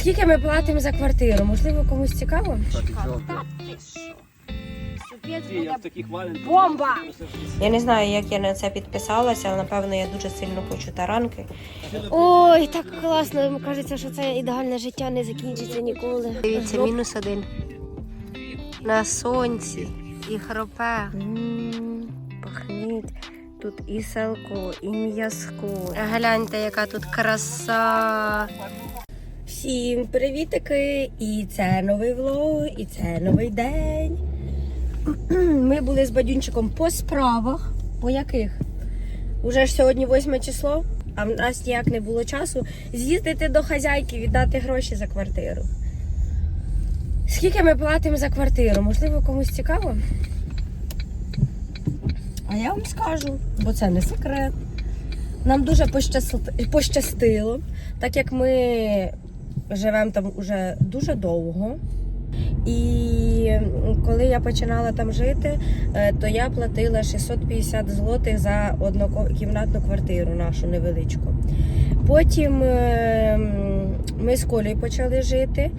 Скільки ми платимо за квартиру? Можливо, комусь цікаво? Я в таких бомба! Я не знаю, як я на це підписалася, але напевно я дуже сильно хочу таранки. Ой, так класно. Кажеться, що це ідеальне життя не закінчиться ніколи. Дивіться, мінус один. На сонці і хропе. Пахніть. Тут і селко, і м'язко. Гляньте, яка тут краса. Всім привітики! І це новий влог, і це новий день. Ми були з бадюнчиком по справах. По яких? Уже ж сьогодні 8 число, а в нас ніяк не було часу з'їздити до хазяйки, віддати гроші за квартиру. Скільки ми платимо за квартиру? Можливо, комусь цікаво? А я вам скажу, бо це не секрет. Нам дуже пощастило, так як ми живемо там уже дуже довго. І коли я починала там жити, е, то я платила 650 злотих за однокімнатну квартиру нашу невеличку. Потім е, ми з Колею почали жити,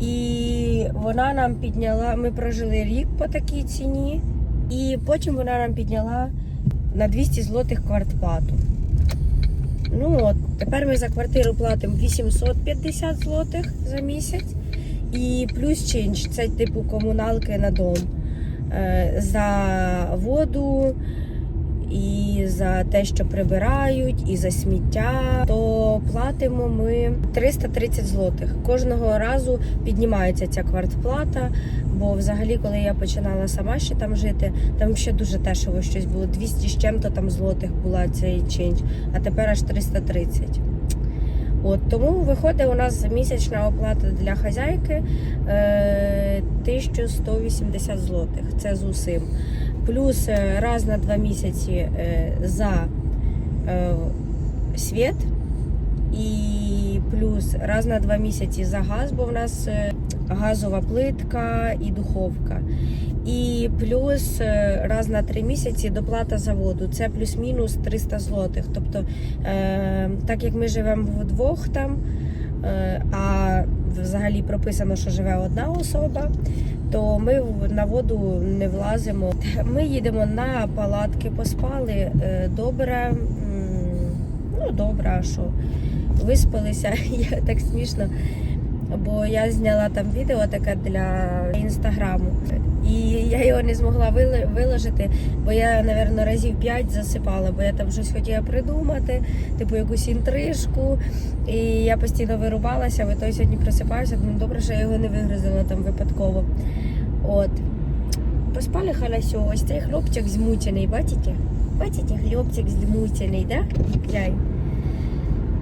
і вона нам підняла. Ми прожили рік по такій ціні, і потім вона нам підняла на 200 злотих квартплату. Ну от, тепер ми за квартиру платимо 850 злотих за місяць. І плюс чинч, це типу комуналки на дом. Е, За воду, і за те, що прибирають, і за сміття, то платимо ми 330 злотих. Кожного разу піднімається ця квартплата. Бо взагалі, коли я починала сама ще там жити, там ще дуже дешево щось було. 200 з чим-то там злотих була цей чинч, а тепер аж 330. От тому виходить у нас місячна оплата для хазяйки е, 1180 злотих. Це з усім. Плюс е, раз на два місяці за світ і плюс раз на два місяці за газ, бо в нас газова плитка і духовка. І плюс раз на три місяці доплата за воду. Це плюс-мінус 300 злотих. Тобто, е, так як ми живемо вдвох там, е, а взагалі прописано, що живе одна особа, то ми на воду не влазимо. Ми їдемо на палатки, поспали е, добре. Ну, добре, а що? Виспалися, я так смішно. Бо я зняла там відео таке для інстаграму. І я його не змогла виложити, бо я, напевно, разів 5 засипала, бо я там щось хотіла придумати, типу якусь інтрижку. І я постійно вирубалася, в той сьогодні просипаюся, думаю, добре, що я його не вигрузила там випадково. От. Поспали хорошо. Ось цей хлопчик змучений, бачите? Бачите, хлопчик змучений, да? Глянь.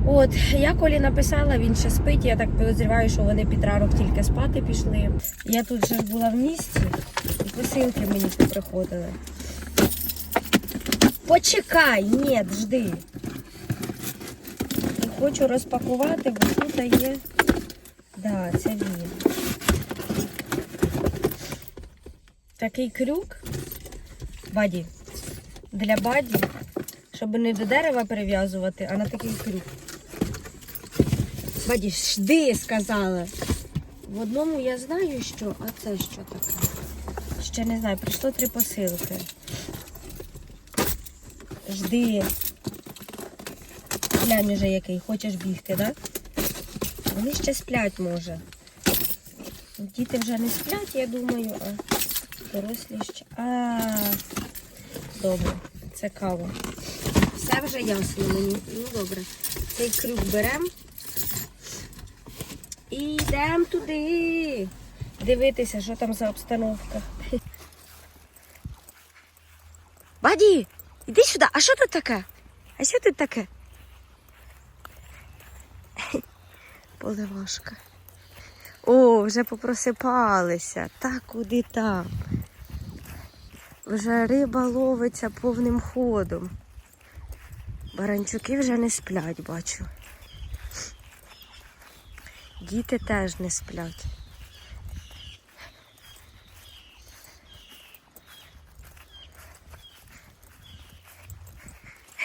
От, я Колі написала, він ще спить. Я так підозрюваю, що вони під ранок тільки спати пішли. Я тут вже була в місті, і посилки мені приходили. Почекай, ні, жди. Хочу розпакувати, бо тут є. Да, це він. Такий крюк. Баді. Для баді, щоб не до дерева прив'язувати, а на такий крюк. Баді, жди, сказала. В одному я знаю, що, а це що таке? Ще не знаю, прийшло три посилки. Жди. Глянь уже який, хочеш бігти, да? Вони ще сплять, може. Діти вже не сплять, я думаю, а дорослі ще. А, добре, це кава. Все вже ясно мені. Ну добре. Цей крюк беремо. І йдемо туди. Дивитися, що там за обстановка. Баді, іди сюди. А що тут таке? А що тут таке? Поливашка. О, вже попросипалися. Так, куди там? Вже риба ловиться повним ходом. Баранчуки вже не сплять, бачу. Діти теж не сплять.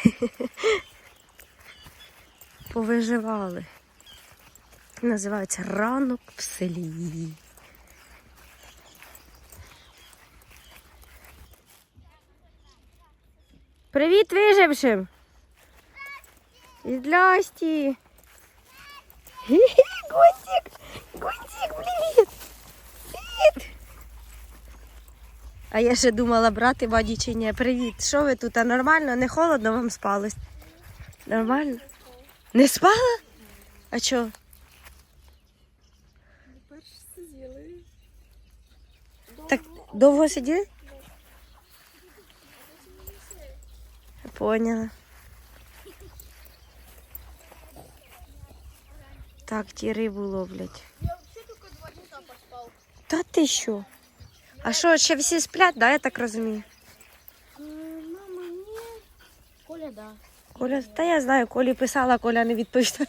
Повиживали. Називається ранок в селі. Привіт вижившим! Здрасті! Хі-хі, Гунтик! Гунтик, привіт! Привіт! А я ще думала брати баді чи ні. Привіт, що ви тут? А нормально? Не холодно вам спалось? Нормально? Не спала? А чого? Так довго сиділи? Поняла. Так, ті рибу ловлять. Я вообще только два часа поспал. Та ти що? А що, ще всі сплять, да, я так розумію? Мама, не. Коля, да. Коля, та я знаю, Колі писала, Коля не відповідає.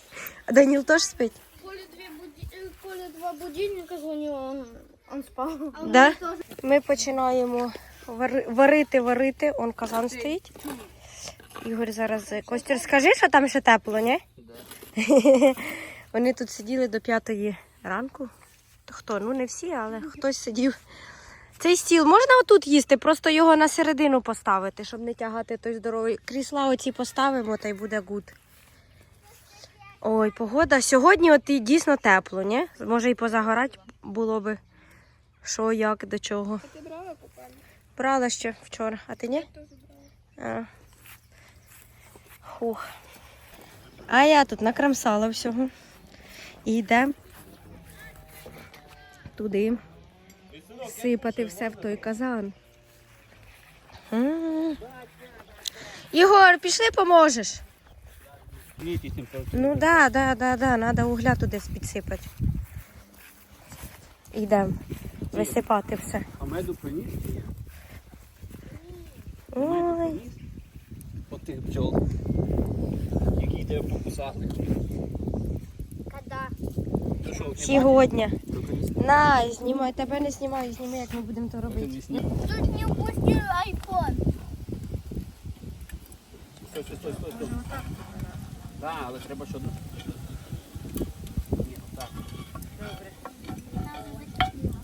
А Даніл теж спить? Коля, две буди... э, Коля два будильника звонил, а он, он спал. Да? Ми починаємо вари- варити, варити. Он казан стоїть. Ігор зараз. Костюр, скажи, що там ще тепло, ні? Вони тут сиділи до п'ятої ранку. То Хто? Ну не всі, але хтось сидів. Цей стіл можна отут їсти, просто його на середину поставити, щоб не тягати той здоровий. Крісла оці поставимо та й буде гуд. Ой, погода. Сьогодні от і дійсно тепло, ні? Може і позагорати було би. Що, як, до чого. Ты брала купальник? Брала ще вчора, а ти ні? А. Хух. А я тут накрамсала всього. І йдемо туди сипати все в той казан. Ігор, пішли поможеш. Ну да, да, да, да, треба угля туди підсипати. Йдемо висипати все. А меду приніс? Ой. От тих бджол. Які тебе покусати. Когда? Сьогодні. На, знімай, тебе не знімай, зніми, як ми будемо то робити. Тут не упустил айфон. Стой, стой, стой, стой, стой. Так, але треба що. Ні, отак.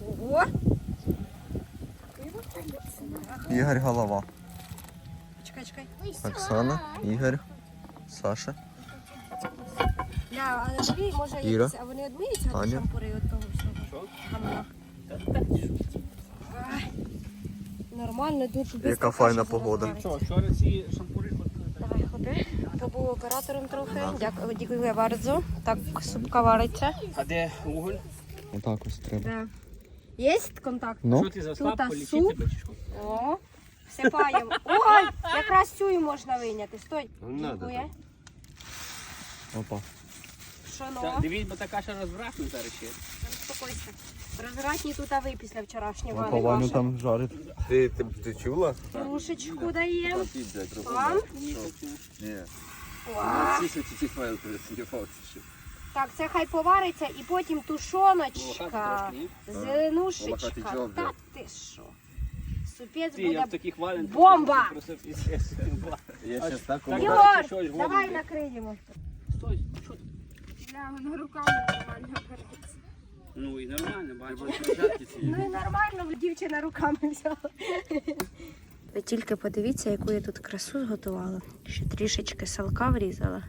Ого. Ігор голова. Чекай, чекай. Оксана, Ігор, Саша. Ля, але дві, може, Іра. якісь, а вони одмиються від Аня. шампури від того всього. Що? Гамна. Нормально, тут швидко Яка файна погода. Що, вчора ці шампури ходили? Давай, ходи. Побув оператором трохи. Дякую, дякую bardzo. Так, супка вариться. А де уголь? Отак ось треба. Да. Є контакт? Ну, Що ти заслав, Тут, а, полічити суп? тебе? О, всипаємо. Ой, якраз цю і можна виняти. Стой. Не надо Дякую. опа. Що Та, ну? дивіть, бо така ще розвратна зараз ще. Успокойся. Розвратні тут а ви після вчорашнього. а не там жарить. Ти, ти, ти чула? Кружечку даємо. Вам? Ні, ці файли. Так, це хай повариться і потім тушоночка, зеленушечка. Джоб, Та да. ти що? Супець Ти, я буде. в таких валенках. Бомба! Просто. Я щас так так, умовляю. давай, накриємо. На руками нормально опирается. Ну і нормально, бачиш. Ну і нормально, дівчина руками взяла. Ви тільки подивіться, яку я тут красу зготувала. Ще трішечки салка врізала.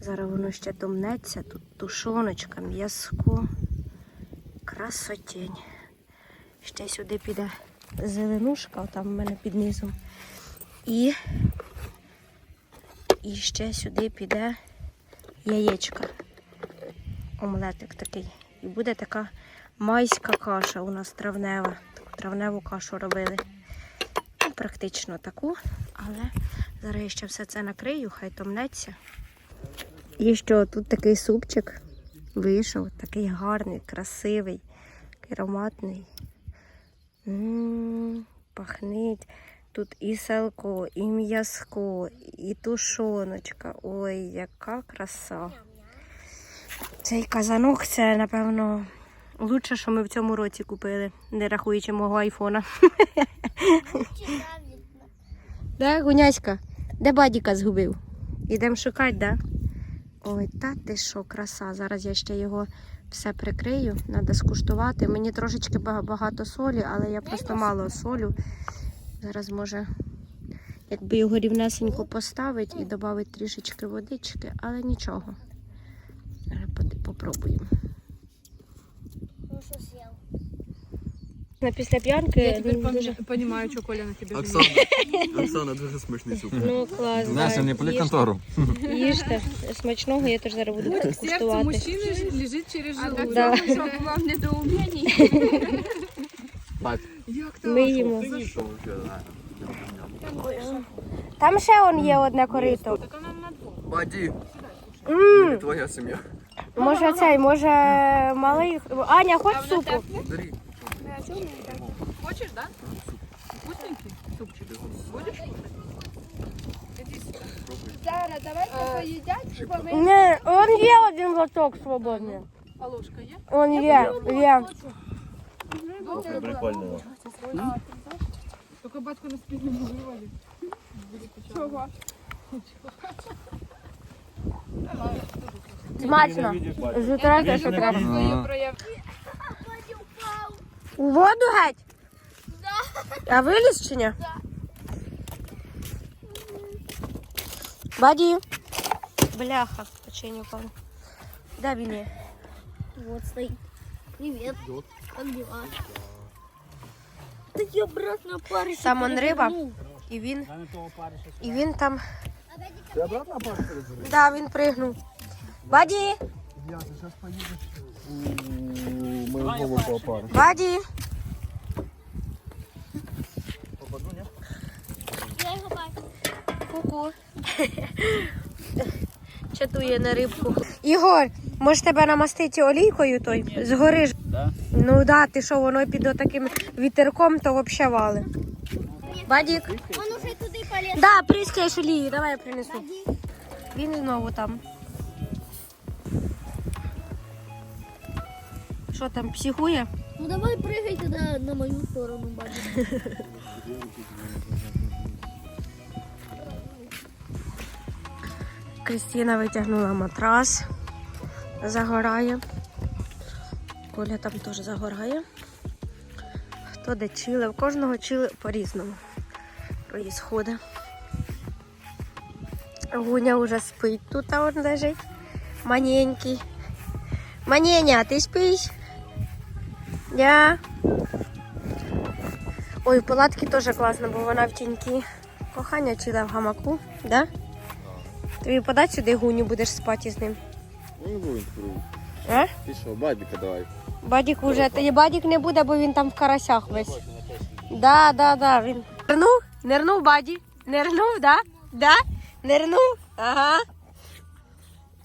Зараз воно ще домнеться. Тут тушоночка, м'язко. Красотень. Ще сюди піде зеленушка, там в мене під низом. І, і ще сюди піде яєчка. Омлетик такий. І буде така майська каша у нас травнева. Таку травневу кашу робили. Ну, практично таку, але зараз я ще все це накрию, хай томнеться. І що, тут такий супчик вийшов, такий гарний, красивий, ароматний. Пахнить. Тут і селко, і м'язко, і тушоночка. Ой, яка краса. Цей казанок це, напевно, лучше, що ми в цьому році купили, не рахуючи мого айфона. Да, гуняська? Де бадіка згубив? Ідемо шукати, да? Ой, та ти що, краса. Зараз я ще його все прикрию. Треба скуштувати. Мені трошечки багато солі, але я просто мало солю. Зараз може, якби його рівнесенько поставити і додати трішечки водички, але нічого Зараз поди- попробуємо. Ну что съел? На після п'янки Я теперь він дуже... понимаю, что Коля на тебе Оксана, Оксана, дуже смачний суп. Ну, клас. Знаєш, да, не пили їжте. контору. Їжте. Смачного, я теж зараз буду Сердце куштувати. мужчины ж- лежит через желудок. Да. Чтобы вам недоумений. Так. Як то? Ми їмо. Ти що вже? Там ще он є одне корито. Так она на двух. Баді, М, не твоя сім'я. Може цей, може малий. Аня, хоч супу? Бери. Хочешь, да? Вкусненький супчик. Будешь? Зара, давай поедят, Не, он є один лоток свободний. А ложка є? Он є, є. Прикольно. Только батьку на спине не вывалит. Чего? Смачно. Жутре, що треба. У воду геть? А виліз чи ні? Баді. Бляха, печенье упало. Він є? Вот стоит. Привет. Как дела? Ты обратно паришь. Там он риба. І він, і він там. Ти обратно опариш? Да, він пригнув. Баді! Ми знову по опару. Баді! Я его бачу. Ку-ку. Чатує на рибку. Ігор, може тебе намастити олійкою той? Згори ж. Да? Ну да, ти що, воно під отаким вітерком, то взагалі вали. Бадік. Он уже туда полез. Да, прискаєш олію, давай я принесу. Він знову там. Що там, психує? Ну давай прыгай тогда на мою сторону, бабушка. Кристина витягнула матрас, загорає. Коля там теж загорає. Хто де чили, в кожного чили по-різному проїсходить. Гуня вже спить тут, а он лежить. Маненький. Маненя, ти спиш? Я. Ой, палатки теж класно, бо вона в тінькі. Кохання чила в гамаку, да? Тобі подать сюди гуню, будеш спати з ним. Ну, не будемо А? Ти що, бадіка давай. Бадік уже. Тоді бадік не буде, бо він там в карасях весь. Да, да, да. Він нирнув? Нирнув баді? Нирнув, да? Да? Нирнув? Ага.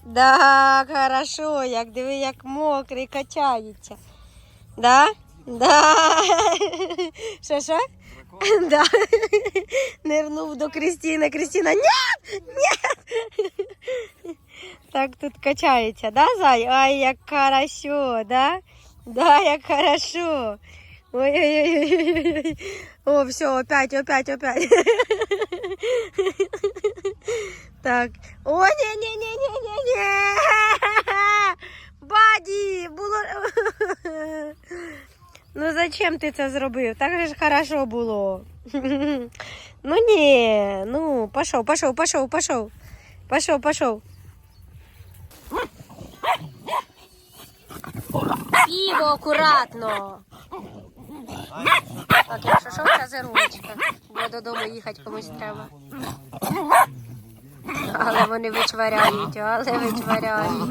Да, хорошо, як диви, як мокрий, качається. Да? Да. Що, що? Да. Нирнув до Крістіни. Крістіна, ні! Ні! Так тут качається, да, Зай? Ай, як хорошо, да? Да, як хорошо. Ой-ой-ой. О, все, опять, опять, опять. Так. О, ні, ні, ні, ні, ні, ні. Баді, було. Ну зачем ти це зробив? Так же ж хорошо було. Ну ні, ну, пішов, пішов, пішов, пішов. Пішов, пішов. Пиво акуратно. Так, якщо що, це зеруночка. Бо додому їхати комусь треба. Але вони вичваряють, але вичваряють.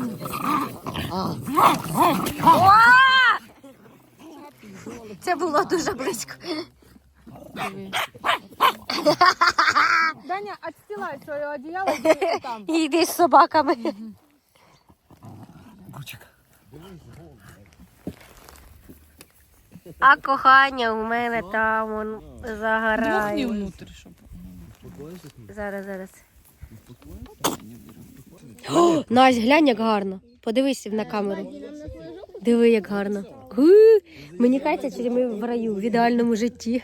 Це було дуже близько. Даня, отстилай свое одеяло и там. Йди з собаками. А кохання у мене там он загорає. внутрь, чтобы... Зараз, зараз. О, Настя, глянь, як гарно. Подивись на камеру. Диви, як гарно. Мені кажеться, що ми в раю, в ідеальному житті.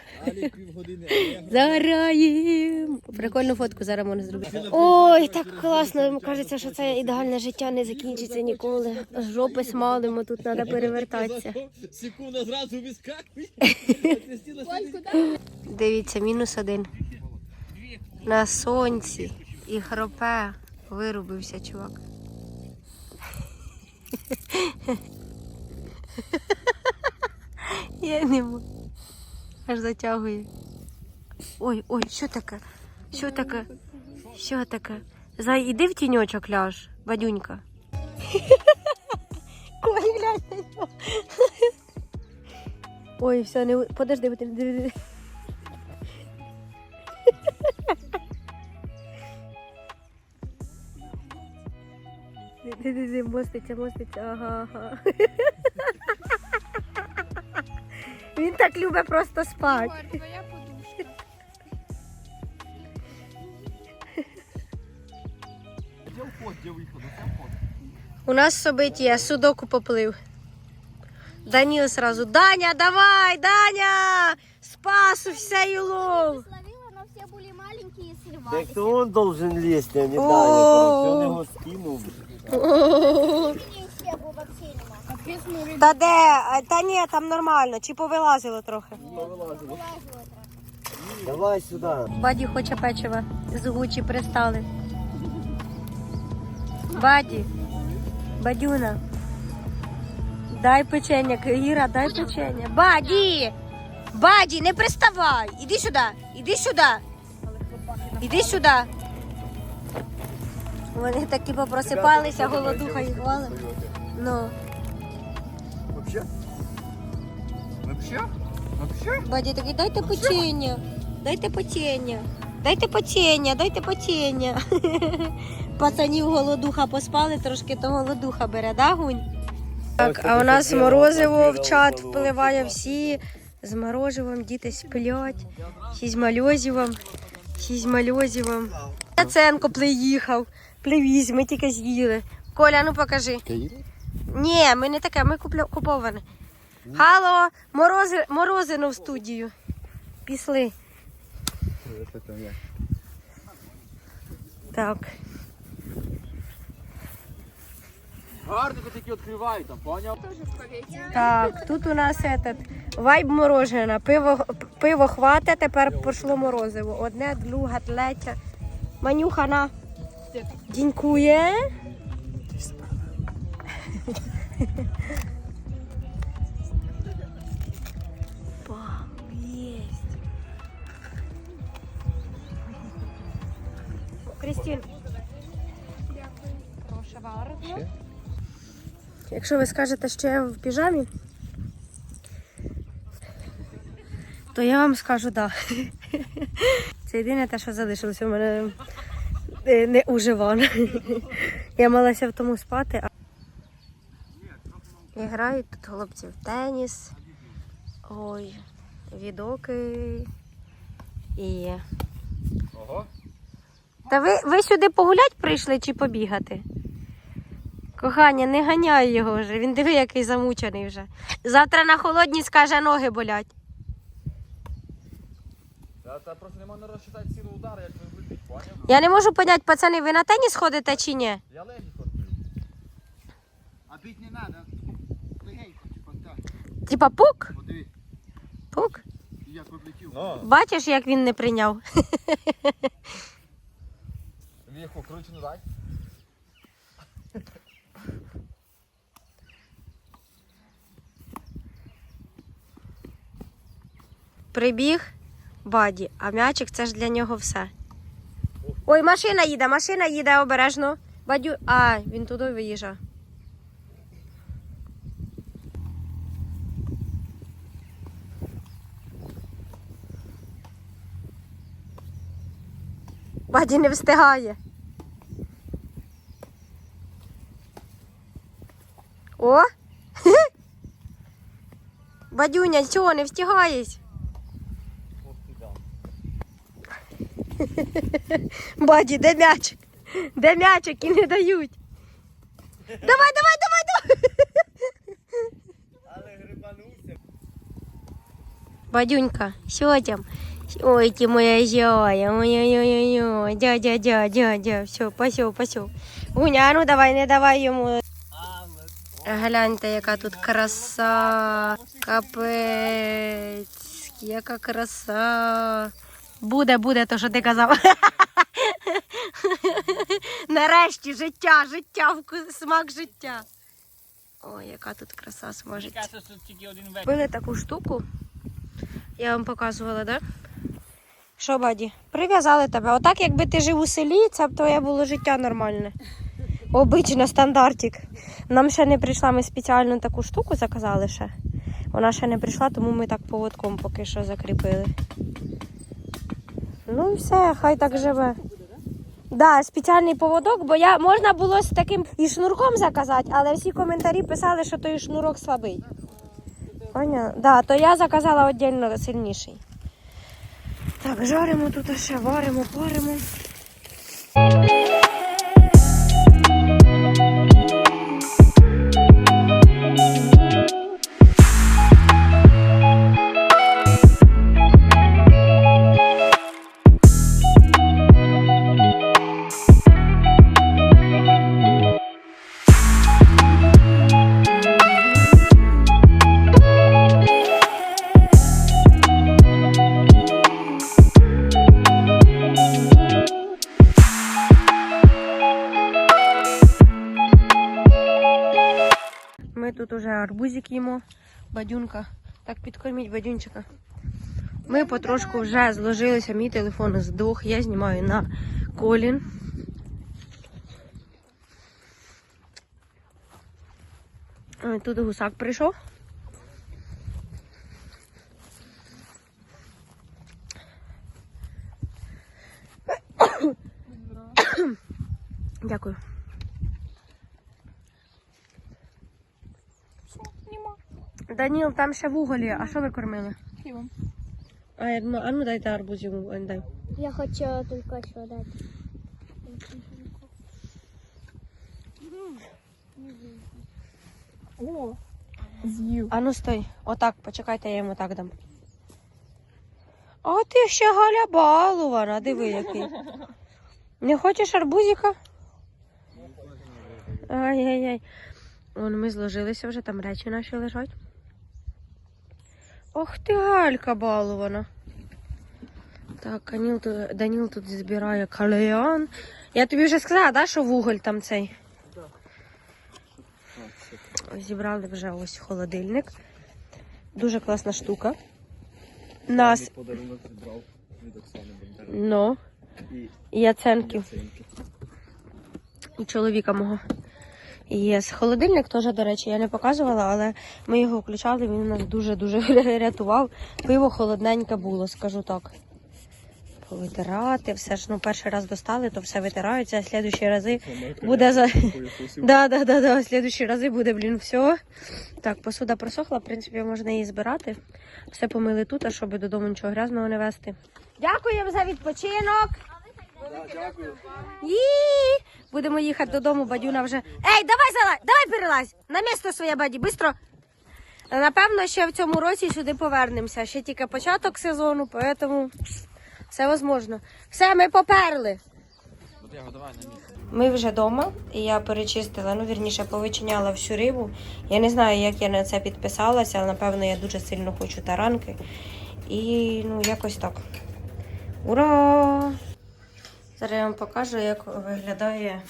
Заграємо. Прикольну фотку зараз можна зробити. Ой, так класно. Кажеться, що це ідеальне життя не закінчиться ніколи. Жопи смалимо, тут треба перевертатися. Секунда зразу вискакує. Дивіться, мінус один. На сонці і хропе. Вирубився, чувак. Я не можу. Аж затягує. Ой, ой, що таке? Що таке? Що таке? Зай, іди в тіньочок ляж, бадюнька. Ой, глянь на нього. Ой, все, не... подожди, подожди, подожди. Ди-ди-ди, Моститься, моститься, ага, ага. Він так любить просто спати. Твоя подушка. Де вход, де виход? Оце вход. У нас собиття, судоку поплив. Даніл сразу, Даня, давай, Даня! Спас все улов. Словила, но все были маленькие и Да срывались. кто он должен лезть, а не. Даня? Короче, он его скинул. Та де? А, Та ні, там нормально, чи повилазило трохи. Давай сюда. Баді хоче печива. З Гучі пристали. Баді, Бадюна. Дай печення, Іра, дай печення. Баді! Баді, не приставай! Іди сюди! Іди сюди! Іди сюди! Вони такі попросипалися, голодуха їх валить. Ну, Вообще? Вообще? Вообще? Баді такий, дайте печення, дайте печення, дайте печення, дайте печення. Пацанів голодуха поспали, трошки то голодуха бере, да, Гунь? Так, а у нас морозиво в чат впливає всі. З морозивом діти сплять, всі з мальозивом, всі з мальозивом. Яценко приїхав, привіз, ми тільки з'їли. Коля, ну покажи. Ні, ми не таке, ми купля... куповане. Алло, морози... морозино в студію. Пішли. Так. Гарно такі відкривають там, поняв? Так, тут у нас этот, вайб морожена. Пиво, пиво хвате, тепер пішло морозиво. Одне, друге, третє. Манюха на. Єсть. Крістін. Bardzo. Якщо ви скажете, що я в піжамі, то я вам скажу да. Це єдине те, що залишилося у мене не уживано. Я малася в тому спати. а- І грають тут хлопці в теніс. Ой, відоки. І. Ого. Та ви, ви сюди погулять прийшли чи побігати? Кохання, не ганяй його вже. Він диви, який замучений вже. Завтра на холодні скаже, ноги болять. Та, та просто не можна розчитати силу удару, як ви? Я не можу поняти, пацани, ви на теніс ходите чи ні? Я легкі ходив. А бить не треба. Легенько, типа так. Типа пук? Подиви, Пук? як облетів. Бачиш, як він не прийняв? Віху, кручену дай. Прибіг баді, а м'ячик це ж для нього все. Ой, машина їде, машина їде обережно. Бадю. А, він туди виїжджав. Баді не встигає. О! Бадюня, чого не встигаєш? Баді, де м'ячик? Де м'ячик і не дають? Давай, давай, давай, давай! Але гриба Бадюнька, що там? Ой, ти моя зяя, ой-ой-ой-ой, дя, дя, дя, дя, все, пасьо, пасьо. Гуня, ну давай, не давай йому. Гляньте, яка тут краса. Капець, яка краса. Буде, буде, то що ти казав. Нарешті життя, життя, смак життя. Ой, яка тут краса вечір. Купили таку штуку. Я вам показувала, да? Що, баді? Прив'язали тебе. Отак, якби ти жив у селі, це б твоє було життя нормальне. Обично, стандартик. Нам ще не прийшла, ми спеціально таку штуку заказали ще. Вона ще не прийшла, тому ми так поводком поки що закріпили. Ну і все, хай так живе. Да, спеціальний поводок, бо я можна було з таким і шнурком заказати, але всі коментарі писали, що той шнурок слабий. Поняла? Да, то я заказала віддільно сильніший. Так, жаримо тут ще, варимо, паримо. Тут уже арбузик їмо. Бадюнка. Так підкорміть бадюнчика. Ми потрошку вже зложилися. Мій телефон здох. Я знімаю на колін. Тут гусак прийшов. Дякую. Даніл, там ще вуголі. А що ви кормили? Хлібом. А, я думаю, а ну дайте арбуз йому а, дай. Я хотела только что дать. О, з'їв. А ну стой. Отак, почекайте, я йому так дам. А ти ще Галя балувана, диви який. Не хочеш арбузика? Ай-яй-яй. Вон ми зложилися вже, там речі наші лежать. Ох ти Галька балувана. Так, Даніл тут, Даніл тут збирає кальян. Я тобі вже сказала, да, що вуголь там цей? Зібрали вже ось холодильник. Дуже класна штука. Нас. Подарунок зібрав від Оксани Бондаренко. Ну. І І Яценків. І чоловіка мого. Є холодильник теж, до речі, я не показувала, але ми його включали, він нас дуже-дуже рятував. Пиво холодненьке було, скажу так. Повитирати, все ж ну перший раз достали, то все витираються, а слідущі рази буде за. Да, да, да, да. Слідущі рази буде, блін, все. Так, посуда просохла, в принципі, можна її збирати. Все помили тут, а щоб додому нічого грязного не вести. Дякуємо за відпочинок. Будемо їхати додому, бадюна вже. Ей, давай залазь, давай перелазь! На місто своє баді, бистро. Напевно, ще в цьому році сюди повернемося. Ще тільки початок сезону, тому все можливо. Все, ми поперли. Ми вже вдома, і я перечистила, ну вірніше, повичиняла всю рибу. Я не знаю, як я на це підписалася, але напевно я дуже сильно хочу таранки. І ну, якось так. Ура! Зараз я вам покажу, як виглядає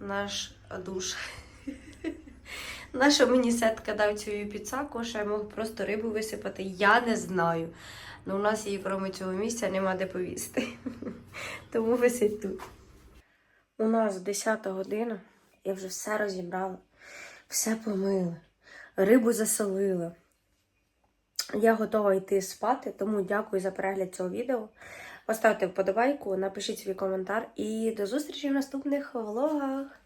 наш душ. Наша мені сетка дав цю підсаку, що я можу просто рибу висипати. Я не знаю. Ну, у нас її, крім цього місця, нема де повісти. Тому висить тут. У нас 10 година. Я вже все розібрала, все помила, рибу засолила. Я готова йти спати, тому дякую за перегляд цього відео. Поставте вподобайку, напишіть свій коментар і до зустрічі в наступних влогах.